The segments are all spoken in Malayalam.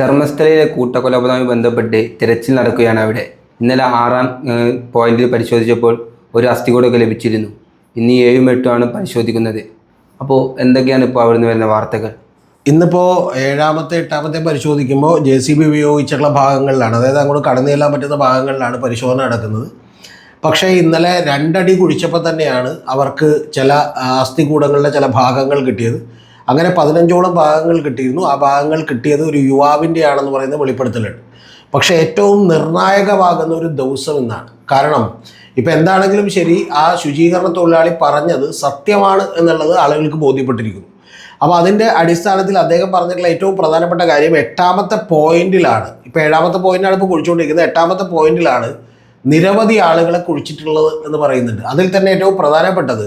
ധർമ്മസ്ഥലയിലെ കൂട്ടക്കൊലപാതകവുമായി ബന്ധപ്പെട്ട് തിരച്ചിൽ നടക്കുകയാണ് അവിടെ. ഇന്നലെ ആറാം പോയിന്റിൽ പരിശോധിച്ചപ്പോൾ ഒരു അസ്ഥികൂടൊക്കെ ലഭിച്ചിരുന്നു. ഇന്ന് ഏഴും എട്ടുമാണ് പരിശോധിക്കുന്നത്. അപ്പോൾ എന്തൊക്കെയാണ് ഇപ്പോൾ അവിടെ വരുന്ന വാർത്തകൾ? ഇന്നിപ്പോൾ ഏഴാമത്തെ എട്ടാമത്തെ പരിശോധിക്കുമ്പോൾ ജെ സി ബി ഉപയോഗിച്ചിട്ടുള്ള ഭാഗങ്ങളിലാണ്. അതായത് അങ്ങോട്ട് കടന്നു ചെല്ലാൻ പറ്റുന്ന ഭാഗങ്ങളിലാണ് പരിശോധന നടക്കുന്നത്. പക്ഷേ ഇന്നലെ രണ്ടടി കുഴിച്ചപ്പോൾ തന്നെയാണ് അവർക്ക് ചില അസ്ഥി അസ്ഥികൂടങ്ങളുടെ ചില ഭാഗങ്ങൾ കിട്ടിയത്. അങ്ങനെ പതിനഞ്ചോളം ഭാഗങ്ങൾ കിട്ടിയിരുന്നു. ആ ഭാഗങ്ങൾ കിട്ടിയത് ഒരു യുവാവിന്റെ ആണെന്ന് പറയുന്ന വെളിപ്പെടുത്തലുണ്ട്. പക്ഷേ ഏറ്റവും നിർണായകമാകുന്ന ഒരു ദിവസം എന്നാണ് കാരണം ഇപ്പം എന്താണെങ്കിലും ശരി ആ ശുചീകരണ തൊഴിലാളി പറഞ്ഞത് സത്യമാണ് എന്നുള്ളത് ആളുകൾക്ക് ബോധ്യപ്പെട്ടിരിക്കുന്നു. അപ്പോൾ അതിന്റെ അടിസ്ഥാനത്തിൽ അദ്ദേഹം പറഞ്ഞിട്ടുള്ള ഏറ്റവും പ്രധാനപ്പെട്ട കാര്യം എട്ടാമത്തെ പോയിന്റിലാണ്. ഇപ്പോൾ ഏഴാമത്തെ പോയിന്റാണ് ഇപ്പോൾ കുഴിച്ചുകൊണ്ടിരിക്കുന്നത്. എട്ടാമത്തെ പോയിന്റിലാണ് നിരവധി ആളുകളെ കുഴിച്ചിട്ടുള്ളത് എന്ന് പറയുന്നുണ്ട്. അതിൽ തന്നെ ഏറ്റവും പ്രധാനപ്പെട്ടത്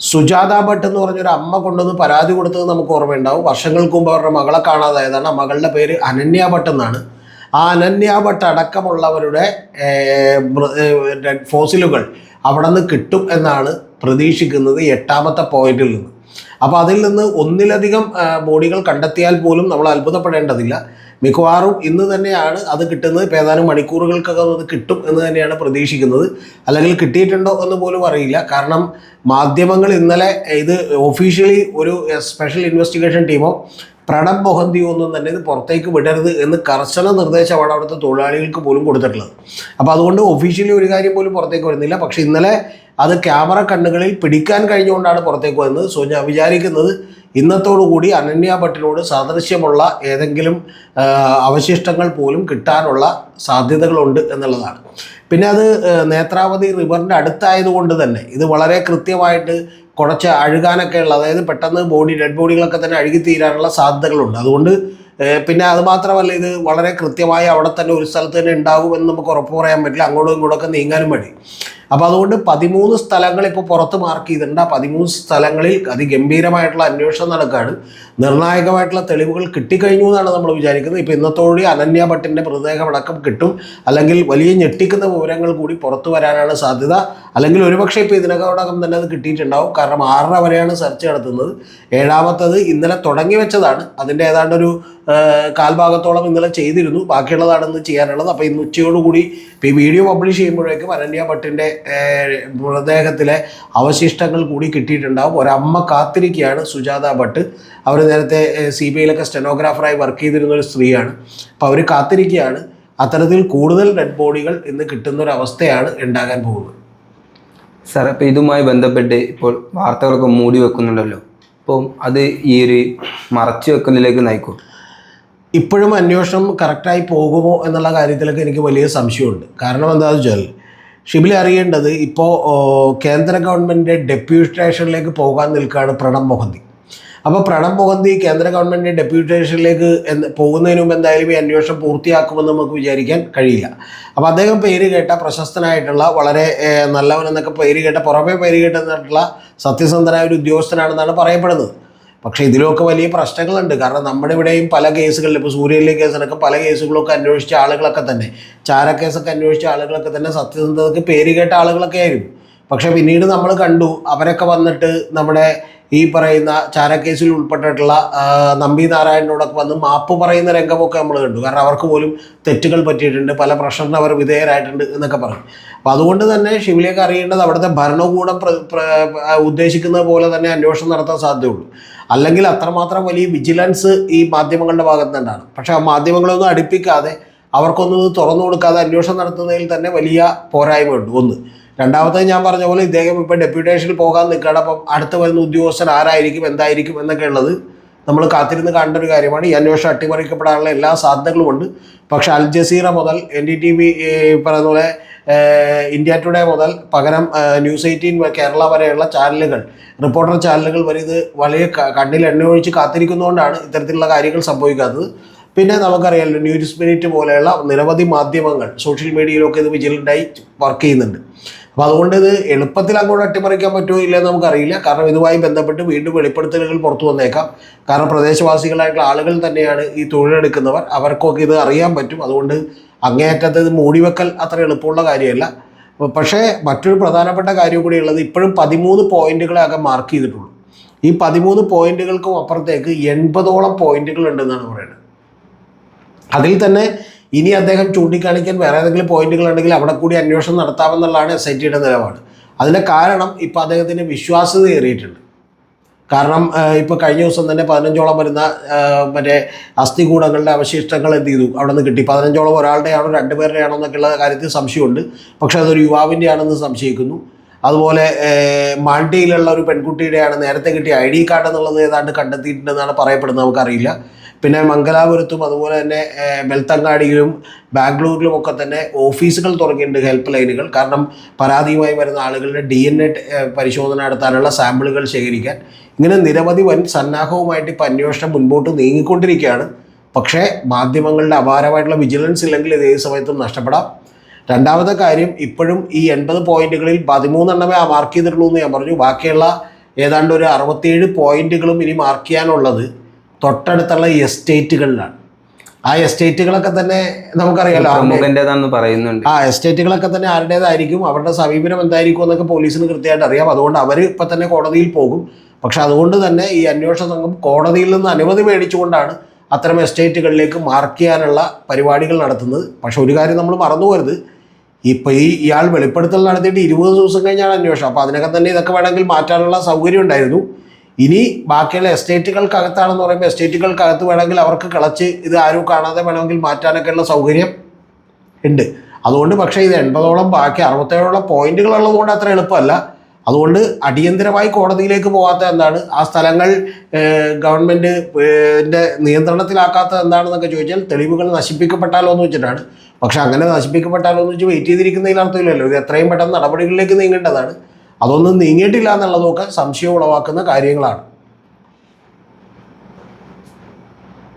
സുജാത ഭട്ട് എന്ന് പറഞ്ഞൊരു അമ്മ കൊണ്ടുവന്ന് പരാതി കൊടുത്തത് നമുക്ക് ഓർമ്മയുണ്ടാവും. വർഷങ്ങൾക്ക് മുമ്പ് അവരുടെ മകളെ കാണാതായതാണ്. ആ മകളുടെ പേര് അനന്യ ഭട്ട് എന്നാണ്. ആ അനന്യ ഭട്ട് അടക്കമുള്ളവരുടെ ഫോസിലുകൾ അവിടെ നിന്ന് കിട്ടും എന്നാണ് പ്രതീക്ഷിക്കുന്നത് എട്ടാമത്തെ പോയിന്റിൽ നിന്ന്. അപ്പോൾ അതിൽ നിന്ന് ഒന്നിലധികം ബോഡികൾ കണ്ടെത്തിയാൽ പോലും നമ്മൾ അത്ഭുതപ്പെടേണ്ടതില്ല. മിക്കവാറും ഇന്ന് തന്നെയാണ് അത് കിട്ടുന്നത്. ഇപ്പോൾ ഏതാനും മണിക്കൂറുകൾക്കകം അത് കിട്ടും എന്ന് തന്നെയാണ് പ്രതീക്ഷിക്കുന്നത്. അല്ലെങ്കിൽ കിട്ടിയിട്ടുണ്ടോ എന്ന് പോലും അറിയില്ല. കാരണം മാധ്യമങ്ങൾ ഇന്നലെ ഇത് ഒഫീഷ്യലി ഒരു സ്പെഷ്യൽ ഇൻവെസ്റ്റിഗേഷൻ ടീമോ പ്രണബ് മൊഹന്തി ഒന്നും തന്നെ ഇത് പുറത്തേക്ക് വിടരുത് എന്ന് കർശന നിർദ്ദേശമാണ് അവിടുത്തെ തൊഴിലാളികൾക്ക് പോലും കൊടുത്തിട്ടുള്ളത്. അപ്പോൾ അതുകൊണ്ട് ഒഫീഷ്യലി ഒരു കാര്യം പോലും പുറത്തേക്ക് വരുന്നില്ല. പക്ഷേ ഇന്നലെ അത് ക്യാമറ കണ്ണുകളിൽ പിടിക്കാൻ കഴിഞ്ഞുകൊണ്ടാണ് പുറത്തേക്ക് വരുന്നത്. സോ ഞാൻ വിചാരിക്കുന്നത് ഇന്നത്തോടുകൂടി അനന്യ ഭട്ടിനോട് സാദൃശ്യമുള്ള ഏതെങ്കിലും അവശിഷ്ടങ്ങൾ പോലും കിട്ടാനുള്ള സാധ്യതകളുണ്ട് എന്നുള്ളതാണ്. പിന്നെ അത് നേത്രാവതി റിവറിന്റെ അടുത്തായതുകൊണ്ട് തന്നെ ഇത് വളരെ കൃത്യമായിട്ട് കുറച്ച് അഴുകാനൊക്കെ ഉള്ള അതായത് പെട്ടെന്ന് ബോഡി ഡെഡ് ബോഡികളൊക്കെ തന്നെ അഴുകി തീരാനുള്ള സാധ്യതകളുണ്ട്. അതുകൊണ്ട് പിന്നെ അത് മാത്രമല്ല ഇത് വളരെ കൃത്യമായി അവിടെ തന്നെ ഒരു സ്ഥലത്ത് തന്നെ ഉണ്ടാകുമെന്ന് നമുക്ക് ഉറപ്പ് പറയാൻ പറ്റില്ല. അങ്ങോട്ടും ഇങ്ങോട്ടൊക്കെ നീങ്ങാനും മതി അപ്പോൾ അതുകൊണ്ട് പതിമൂന്ന് സ്ഥലങ്ങൾ ഇപ്പോൾ പുറത്ത് മാർക്ക് ചെയ്തിട്ടുണ്ട്. ആ പതിമൂന്ന് സ്ഥലങ്ങളിൽ അതിഗംഭീരമായിട്ടുള്ള അന്വേഷണം നടക്കുകയാണ് നിർണായകമായിട്ടുള്ള തെളിവുകൾ കിട്ടിക്കഴിഞ്ഞു എന്നാണ് നമ്മൾ വിചാരിക്കുന്നത്. ഇപ്പോൾ ഇന്നത്തോടെ അനന്യ ഭട്ടിന്റെ മൃതദേഹമടക്കം കിട്ടും. അല്ലെങ്കിൽ വലിയ ഞെട്ടിക്കുന്ന വിവരങ്ങൾ കൂടി പുറത്തു വരാനാണ് സാധ്യത. അല്ലെങ്കിൽ ഒരുപക്ഷെ ഇപ്പോൾ ഇതിനകോടകം തന്നെ അത് കിട്ടിയിട്ടുണ്ടാവും. കാരണം ആറര വരെയാണ് സെർച്ച് നടത്തുന്നത്. ഏഴാമത്തത് ഇന്നലെ തുടങ്ങി വെച്ചതാണ്. അതിന്റെ ഏതാണ്ട് ഒരു കാൽഭാഗത്തോളം ഇന്നലെ ചെയ്തിരുന്നു. ബാക്കിയുള്ളതാണ് ഇന്ന് ചെയ്യാനുള്ളത്. അപ്പോൾ ഇന്ന് ഉച്ചയോടുകൂടി ഇപ്പോൾ ഈ വീഡിയോ പബ്ലിഷ് ചെയ്യുമ്പോഴേക്കും അനന്യ ഭട്ടിന്റെ മൃതദേഹത്തിലെ അവശിഷ്ടങ്ങൾ കൂടി കിട്ടിയിട്ടുണ്ടാവും. ഒരമ്മ കാത്തിരിക്കുകയാണ് സുജാത ഭട്ട്. അവർ നേരത്തെ സി ബി ഐയിലൊക്കെ സ്റ്റെനോഗ്രാഫറായി വർക്ക് ചെയ്തിരുന്ന ഒരു സ്ത്രീയാണ്. അപ്പോൾ അവർ കാത്തിരിക്കുകയാണ്. അത്തരത്തിൽ കൂടുതൽ ഡെഡ് ബോഡികൾ ഇന്ന് കിട്ടുന്ന ഒരു അവസ്ഥയാണ് ഉണ്ടാകാൻ പോകുന്നത്. സാർ അപ്പോൾ ഇതുമായി ബന്ധപ്പെട്ട് ഇപ്പോൾ വാർത്തകളൊക്കെ മൂടി വെക്കുന്നുണ്ടല്ലോ. അപ്പോൾ അത് ഈ ഒരു മറച്ചു വെക്കുന്നതിലേക്ക് നയിക്കും. ഇപ്പോഴും അന്വേഷണം കറക്റ്റായി പോകുമോ എന്നുള്ള കാര്യത്തിലൊക്കെ എനിക്ക് വലിയ സംശയമുണ്ട്. കാരണം എന്താണെന്ന് വെച്ചാൽ ഷിബിലി അറിയേണ്ടത് ഇപ്പോൾ കേന്ദ്ര ഗവൺമെന്റ് ഡെപ്യൂട്ടേഷനിലേക്ക് പോകാൻ നിൽക്കുകയാണ് പ്രണബ് മൊഹന്തി അപ്പോൾ പ്രണബ് മൊഹന്തി കേന്ദ്ര ഗവൺമെന്റ് ഡെപ്യൂട്ടേഷനിലേക്ക് പോകുന്നതിന് മുമ്പ് എന്തായാലും ഈ അന്വേഷണം പൂർത്തിയാക്കുമെന്ന് നമുക്ക് വിചാരിക്കാൻ കഴിയില്ല. അപ്പോൾ അദ്ദേഹം പേര് കേട്ട പ്രശസ്തനായിട്ടുള്ള വളരെ നല്ലവനെന്നൊക്കെ പേര് കേട്ട പുറമേ പേര് കേട്ടെന്നിട്ടുള്ള സത്യസന്ധനായ ഒരു ഉദ്യോഗസ്ഥനാണെന്നാണ് പറയപ്പെടുന്നത്. പക്ഷേ ഇതിലൊക്കെ വലിയ പ്രശ്നങ്ങളുണ്ട്. കാരണം നമ്മുടെ ഇവിടെയും പല കേസുകളിൽ ഇപ്പോൾ സൂര്യയിലെ കേസിലൊക്കെ പല കേസുകളൊക്കെ അന്വേഷിച്ച ആളുകളൊക്കെ തന്നെ. ചാരക്കേസൊക്കെ അന്വേഷിച്ച ആളുകളൊക്കെ തന്നെ സത്യസന്ധതയ്ക്ക് പേര് കേട്ട ആളുകളൊക്കെ ആയിരുന്നു. പക്ഷേ പിന്നീട് നമ്മൾ കണ്ടു അവരൊക്കെ വന്നിട്ട് നമ്മുടെ ഈ പറയുന്ന ചാരക്കേസിൽ ഉൾപ്പെട്ടിട്ടുള്ള നമ്പി നാരായണനോടൊക്കെ വന്ന് മാപ്പ് പറയുന്ന രംഗമൊക്കെ നമ്മൾ കണ്ടു. കാരണം അവർക്ക് പോലും തെറ്റുകൾ പറ്റിയിട്ടുണ്ട് പല പ്രശ്നത്തിന് അവർ വിധേയരായിട്ടുണ്ട് എന്നൊക്കെ പറഞ്ഞു. അപ്പം അതുകൊണ്ട് തന്നെ ഷിബിലേക്ക് അറിയേണ്ടത് അവിടുത്തെ ഭരണകൂടം ഉദ്ദേശിക്കുന്നത് പോലെ തന്നെ അന്വേഷണം നടത്താൻ സാധ്യതയുള്ളൂ. അല്ലെങ്കിൽ അത്രമാത്രം വലിയ വിജിലൻസ് ഈ മാധ്യമങ്ങളുടെ ഭാഗത്ത് നിന്നാണ് പക്ഷേ ആ മാധ്യമങ്ങളൊന്നും അടുപ്പിക്കാതെ അവർക്കൊന്നും തുറന്നു കൊടുക്കാതെ അന്വേഷണം നടത്തുന്നതിൽ തന്നെ വലിയ പോരായ്മയുണ്ട്. ഒന്ന്. രണ്ടാമത്തേത് ഞാൻ പറഞ്ഞ പോലെ ഇദ്ദേഹം ഇപ്പം ഡെപ്യൂട്ടേഷനിൽ പോകാൻ നിൽക്കുകയാണ്. അപ്പം അടുത്ത് വരുന്ന ഉദ്യോഗസ്ഥൻ ആരായിരിക്കും എന്തായിരിക്കും എന്നൊക്കെ ഉള്ളത് നമ്മൾ കാത്തിരുന്ന് കാണേണ്ട ഒരു കാര്യമാണ്. ഈ അന്വേഷണം അട്ടിമറിക്കപ്പെടാനുള്ള എല്ലാ സാധ്യതകളുമുണ്ട്. പക്ഷെ അൽ ജസീറ മുതൽ എൻ ഡി ടി വി പറയുന്ന പോലെ ഇന്ത്യ ടുഡേ മുതൽ പകരം ന്യൂസ് എയ്റ്റീൻ കേരള വരെയുള്ള ചാനലുകൾ റിപ്പോർട്ടർ ചാനലുകൾ വരെ ഇത് വളരെ കണ്ണിൽ എണ്ണ ഒഴിച്ച് കാത്തിരിക്കുന്നതുകൊണ്ടാണ് ഇത്തരത്തിലുള്ള കാര്യങ്ങൾ സംഭവിക്കാത്തത്. പിന്നെ നമുക്കറിയാമല്ലോ ന്യൂസ് മിനിറ്റ് പോലെയുള്ള നിരവധി മാധ്യമങ്ങൾ സോഷ്യൽ മീഡിയയിലൊക്കെ ഇത് വിജിലന്റായി വർക്ക് ചെയ്യുന്നുണ്ട്. അപ്പോൾ അതുകൊണ്ട് ഇത് എളുപ്പത്തിൽ അങ്ങോട്ട് അട്ടിമറിക്കാൻ പറ്റുമോ ഇല്ലെന്ന് നമുക്കറിയില്ല. കാരണം ഇതുമായി ബന്ധപ്പെട്ട് വീണ്ടും വെളിപ്പെടുത്തലുകൾ പുറത്തു വന്നേക്കാം. കാരണം പ്രദേശവാസികളായിട്ടുള്ള ആളുകൾ തന്നെയാണ് ഈ തൊഴിലെടുക്കുന്നവർ. അവർക്കൊക്കെ ഇത് അറിയാൻ പറ്റും. അതുകൊണ്ട് അങ്ങേയറ്റത്ത് ഇത് മൂടിവെക്കൽ അത്ര എളുപ്പമുള്ള കാര്യമല്ല. പക്ഷേ മറ്റൊരു പ്രധാനപ്പെട്ട കാര്യം കൂടി ഉള്ളത് ഇപ്പോഴും പതിമൂന്ന് പോയിന്റുകളെ അകം മാർക്ക് ചെയ്തിട്ടുള്ളൂ. ഈ പതിമൂന്ന് പോയിന്റുകൾക്കും അപ്പുറത്തേക്ക് എൺപതോളം പോയിന്റുകൾ ഉണ്ടെന്നാണ് പറയുന്നത്. അതിൽ തന്നെ ഇനി അദ്ദേഹം ചൂണ്ടിക്കാണിക്കാൻ വേറെ ഏതെങ്കിലും പോയിന്റുകൾ ഉണ്ടെങ്കിൽ അവിടെ കൂടി അന്വേഷണം നടത്താമെന്നുള്ളതാണ് എസ് ഐ ടിയുടെ നിലപാട്. അതിന്റെ കാരണം ഇപ്പോൾ അദ്ദേഹത്തിന് വിശ്വാസ്യത ഏറിയിട്ടുണ്ട്. കാരണം ഇപ്പോൾ കഴിഞ്ഞ ദിവസം തന്നെ പതിനഞ്ചോളം വരുന്ന മറ്റേ അസ്ഥികൂടങ്ങളുടെ അവശിഷ്ടങ്ങൾ എന്ത് ചെയ്തു? അവിടെ നിന്ന് കിട്ടി. പതിനഞ്ചോളം ഒരാളുടെയാണോ രണ്ടുപേരുടെയാണോ എന്നൊക്കെയുള്ള കാര്യത്തിൽ സംശയമുണ്ട്. പക്ഷേ അതൊരു യുവാവിന്റെ ആണെന്ന് സംശയിക്കുന്നു. അതുപോലെ ഏഹ്, മാൾഡയിലുള്ള ഒരു പെൺകുട്ടിയുടെയാണ് നേരത്തെ കിട്ടിയ ഐ ഡി കാർഡ് എന്നുള്ളത് ഏതാണ്ട് കണ്ടെത്തിയിട്ടുണ്ടെന്നാണ് പറയപ്പെടുന്നത് നമുക്കറിയില്ല. പിന്നെ മംഗലാപുരത്തും അതുപോലെ തന്നെ ബെൽത്തങ്ങാടിയിലും ബാംഗ്ലൂരിലും ഒക്കെ തന്നെ ഓഫീസുകൾ തുടങ്ങിയിട്ടുണ്ട് ഹെൽപ്പ് ലൈനുകൾ. കാരണം പരാതിയുമായി വരുന്ന ആളുകളുടെ ഡി എൻ എ പരിശോധന നടത്താനുള്ള സാമ്പിളുകൾ ശേഖരിക്കാൻ. ഇങ്ങനെ നിരവധി വൻ സന്നാഹവുമായിട്ട് ഇപ്പം അന്വേഷണം മുൻപോട്ട് നീങ്ങിക്കൊണ്ടിരിക്കുകയാണ്. പക്ഷേ മാധ്യമങ്ങളുടെ അപാരമായിട്ടുള്ള വിജിലൻസ് ഇല്ലെങ്കിൽ ഇത് ഏത് സമയത്തും നഷ്ടപ്പെടാം. രണ്ടാമത്തെ കാര്യം ഇപ്പോഴും ഈ എൺപത് പോയിന്റുകളിൽ പതിമൂന്നെണ്ണമേ ആ മാർക്ക് ചെയ്തിട്ടുള്ളൂ എന്ന് ഞാൻ പറഞ്ഞു. ബാക്കിയുള്ള ഏതാണ്ട് ഒരു അറുപത്തിയേഴ് പോയിന്റുകളും ഇനി മാർക്ക് ചെയ്യാനുള്ളത് തൊട്ടടുത്തുള്ള എസ്റ്റേറ്റുകളിലാണ്. ആ എസ്റ്റേറ്റുകളൊക്കെ തന്നെ നമുക്കറിയാലോ പറയുന്നുണ്ട്. ആ എസ്റ്റേറ്റുകളൊക്കെ തന്നെ ആരുടേതായിരിക്കും അവരുടെ സമീപനം എന്തായിരിക്കും എന്നൊക്കെ പോലീസിന് കൃത്യമായിട്ട് അറിയാം. അതുകൊണ്ട് അവർ ഇപ്പം തന്നെ കോടതിയിൽ പോകും. പക്ഷെ അതുകൊണ്ട് തന്നെ ഈ അന്വേഷണ സംഘം കോടതിയിൽ നിന്ന് അനുമതി മേടിച്ചുകൊണ്ടാണ് അത്തരം എസ്റ്റേറ്റുകളിലേക്ക് മാർക്ക് ചെയ്യാനുള്ള പരിപാടികൾ നടത്തുന്നത്. പക്ഷെ ഒരു കാര്യം നമ്മൾ മറന്നു പോകരുത് ഇപ്പം ഈ ഇയാൾ വെളിപ്പെടുത്തൽ നടത്തിയിട്ട് ഇരുപത് ദിവസം കഴിഞ്ഞാണ് അന്വേഷണം. അപ്പൊ അതിനകം തന്നെ ഇതൊക്കെ വേണമെങ്കിൽ മാറ്റാനുള്ള സൗകര്യം ഉണ്ടായിരുന്നു. ഇനി ബാക്കിയുള്ള എസ്റ്റേറ്റുകൾക്കകത്താണെന്ന് പറയുമ്പോൾ എസ്റ്റേറ്റുകൾക്കകത്ത് വേണമെങ്കിൽ അവർക്ക് കിളച്ച് ഇത് ആരും കാണാതെ വേണമെങ്കിൽ മാറ്റാനൊക്കെയുള്ള സൗകര്യം ഉണ്ട്. അതുകൊണ്ട് പക്ഷേ ഇത് എൺപതോളം ബാക്കി അറുപത്തേഴോളം പോയിന്റുകൾ ഉള്ളതുകൊണ്ട് അത്ര എളുപ്പമല്ല. അതുകൊണ്ട് അടിയന്തരമായി കോടതിയിലേക്ക് പോകാത്ത എന്താണ്? ആ സ്ഥലങ്ങൾ ഗവൺമെന്റ് നിയന്ത്രണത്തിലാക്കാത്ത എന്താണെന്നൊക്കെ ചോദിച്ചാൽ തെളിവുകൾ നശിപ്പിക്കപ്പെട്ടാലോ എന്ന് വെച്ചിട്ടാണ്. പക്ഷെ അങ്ങനെ നശിപ്പിക്കപ്പെട്ടാലോ എന്ന് വെച്ച് വെയിറ്റ് ചെയ്തിരിക്കുന്നതിൽ അർത്ഥമില്ലല്ലോ. ഇത് എത്രയും പെട്ടെന്ന് നടപടികളിലേക്ക് നീങ്ങേണ്ടതാണ്. അതൊന്നും നീങ്ങിയിട്ടില്ല എന്നുള്ളതൊക്കെ സംശയം ഉളവാക്കുന്ന കാര്യങ്ങളാണ്.